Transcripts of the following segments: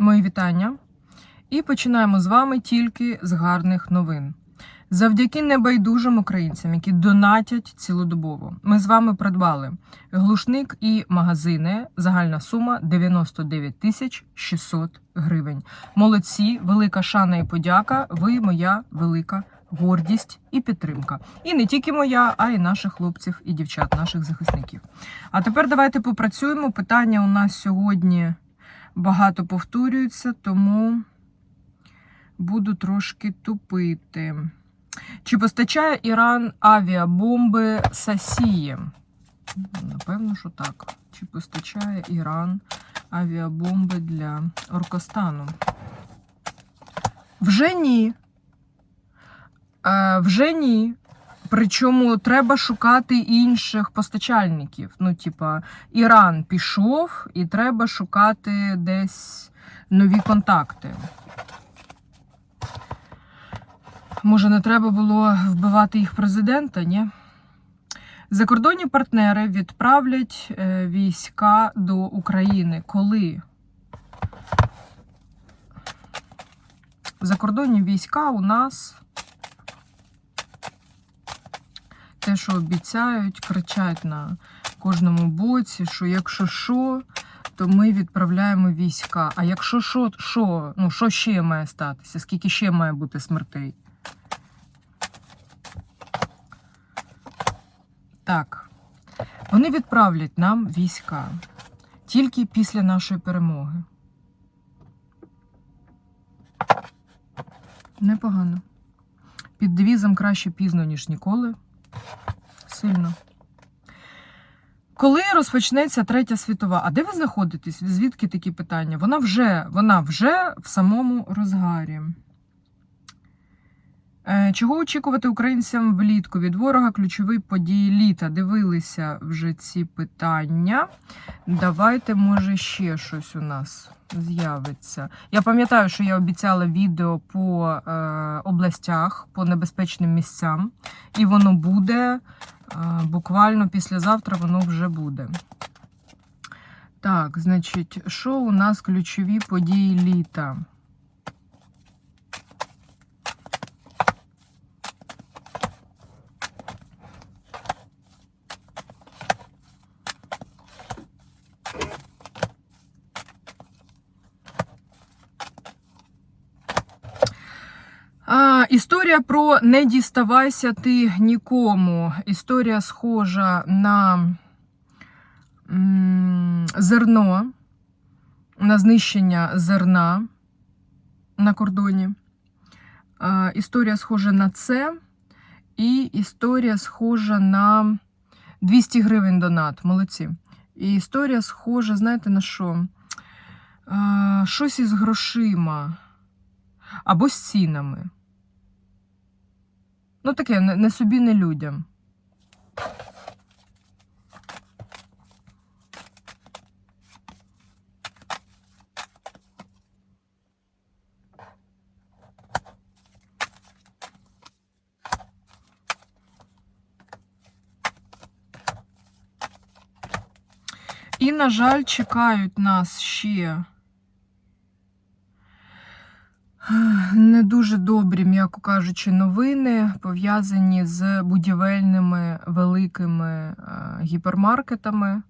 Мої вітання. І починаємо з вами тільки з гарних новин. Завдяки небайдужим українцям, які донатять цілодобово, ми з вами придбали глушник і магазини. Загальна сума 99 тисяч 600 гривень. Молодці, велика шана і подяка. Ви моя велика гордість і підтримка. І не тільки моя, а й наших хлопців і дівчат, наших захисників. А тепер давайте попрацюємо. Питання у нас сьогодні багато повторюються, тому буду трошки тупити. Чи постачає Іран авіабомби Сасії? Напевно, що так. Чи постачає Іран авіабомби для Оркостану? Вже ні. Е, вже ні. Причому треба шукати інших постачальників. Ну, типа, Іран пішов, і треба шукати десь нові контакти. Може, не треба було вбивати їх президента, ні? Закордонні партнери відправлять е, війська до України. Коли? Закордонні війська у нас те, що обіцяють, кричать на кожному боці, що якщо що, то ми відправляємо війська. А якщо що, що, ну що ще має статися? Скільки ще має бути смертей? Так, вони відправлять нам війська тільки після нашої перемоги. Непогано. Під девізом краще пізно, ніж ніколи. Сильно. Коли розпочнеться третя світова? А де ви знаходитесь? Звідки такі питання? Вона вже, вона вже в самому розгарі. Е, Чого очікувати українцям влітку від ворога ключові події літа? Дивилися вже ці питання. Давайте, може, ще щось у нас з'явиться. Я пам'ятаю, що я обіцяла відео по е, областях, по небезпечним місцям, і воно буде. Буквально післязавтра воно вже буде. Так, значить, що у нас ключові події літа? А, історія про не діставайся ти нікому. Історія схожа на зерно, на знищення зерна на кордоні. Історія схожа на це. І історія схожа на 200 гривень донат. Молодці. І історія схожа, знаєте, на що? Щось із грошима або з цінами. Ну, таке, не, собі, не людям. І, на жаль, чекають нас ще не дуже добрі, м'яко кажучи, новини пов'язані з будівельними великими е, гіпермаркетами.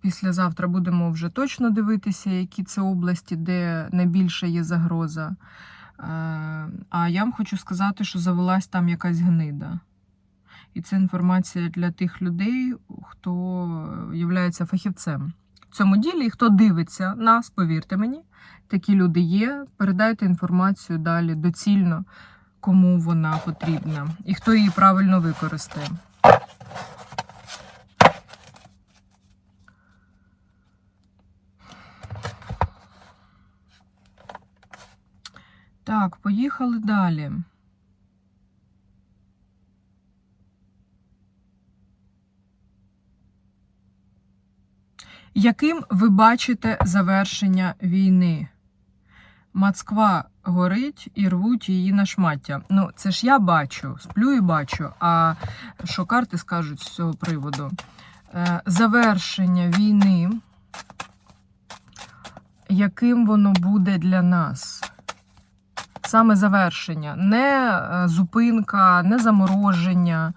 Післязавтра будемо вже точно дивитися, які це області, де найбільше є загроза. Е, А я вам хочу сказати, що завелась там якась гнида. І це інформація для тих людей, хто є фахівцем цьому ділі, і хто дивиться нас, повірте мені, такі люди є. Передайте інформацію далі доцільно, кому вона потрібна, і хто її правильно використає. Так, поїхали далі. Яким ви бачите завершення війни? Москва горить і рвуть її на шмаття. Ну, це ж я бачу, сплю і бачу. А що карти скажуть з цього приводу? Е, Завершення війни яким воно буде для нас. Саме завершення, не е, зупинка, не замороження,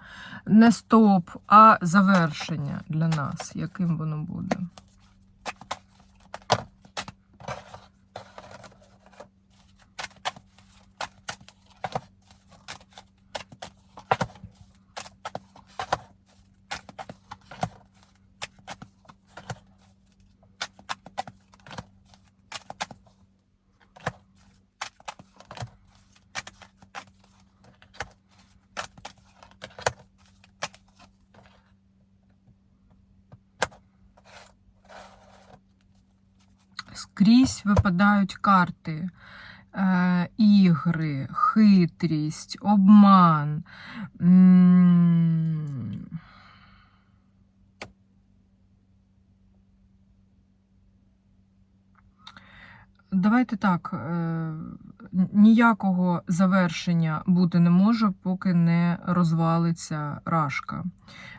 не стоп, а завершення для нас, яким воно буде. Скрізь випадають карти. Е, ігри, хитрість, обман. Давайте так, е, ніякого завершення бути не може, поки не розвалиться рашка.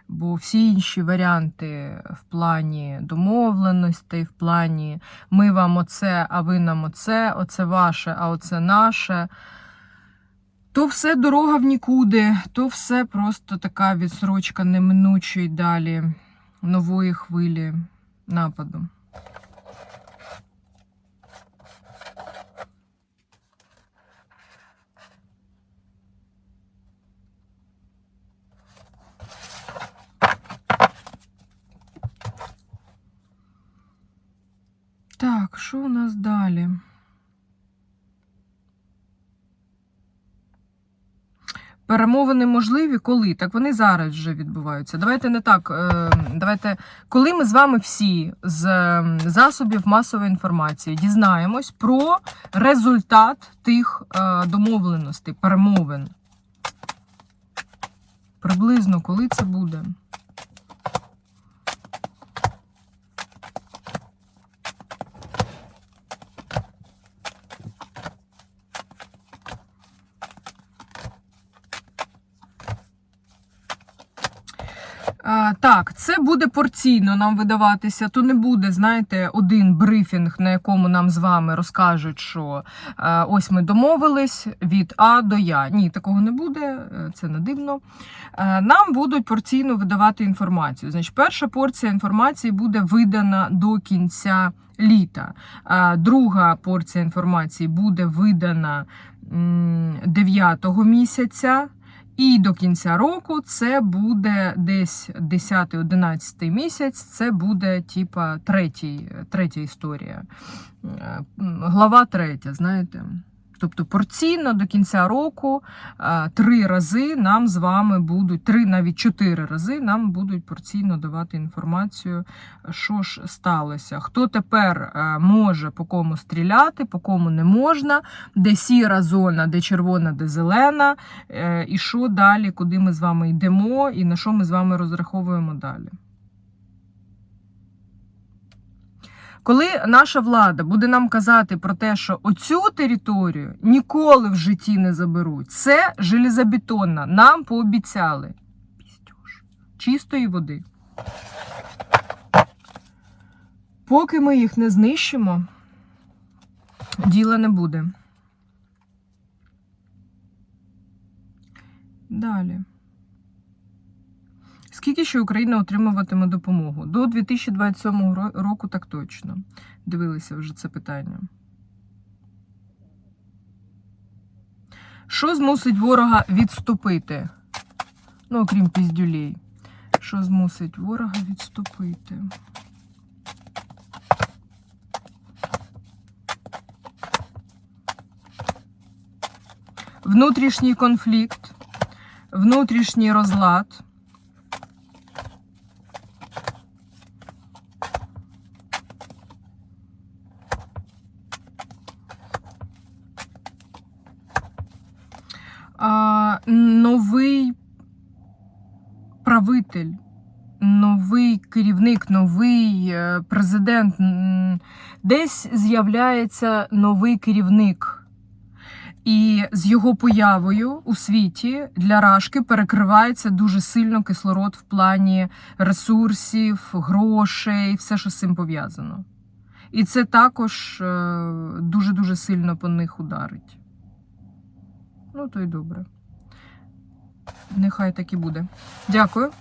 Бо всі інші варіанти в плані домовленостей, в плані ми вам оце, а ви нам оце, оце ваше, а оце наше. То все дорога в нікуди, то все просто така відсрочка неминучої далі нової хвилі нападу. Так, що у нас далі? Перемовини можливі коли? Так вони зараз вже відбуваються. Давайте не так. е, Давайте, коли ми з вами всі з засобів масової інформації дізнаємось про результат тих е, домовленостей, перемовин. Приблизно коли це буде? Так, це буде порційно нам видаватися. То не буде, знаєте, один брифінг, на якому нам з вами розкажуть, що е, ось ми домовились від А до Я. Ні, такого не буде, е, це не дивно. Е, нам будуть порційно видавати інформацію. Значить, перша порція інформації буде видана до кінця літа. Друга порція інформації буде видана 9 місяця. І до кінця року це буде десь 10-11 місяць, це буде типа третій, третя історія. Е, Глава третя, знаєте. Тобто порційно до кінця року е, три рази нам з вами будуть, три, навіть чотири рази нам будуть порційно давати інформацію, що ж сталося. Хто тепер е, може по кому стріляти, по кому не можна, де сіра зона, де червона, де зелена, е, і що далі, куди ми з вами йдемо, і на що ми з вами розраховуємо далі. Коли наша влада буде нам казати про те, що оцю територію ніколи в житті не заберуть, це железобетонна, нам пообіцяли. Пістюш. Чистої води. Поки ми їх не знищимо, діла не буде. Далі. Скільки ще Україна отримуватиме допомогу? До 2027 року так точно. Дивилися вже це питання. Що змусить ворога відступити? Ну, окрім піздюлей. Що змусить ворога відступити? Внутрішній конфлікт, внутрішній розлад. а, новий правитель, новий керівник, новий е, президент. Десь з'являється новий керівник. І з його появою у світі для рашки перекривається дуже сильно кислород в плані ресурсів, грошей, все, що з цим пов'язано. І це також е, дуже-дуже сильно по них ударить. Ну, то й добре. Нехай так і буде. Дякую.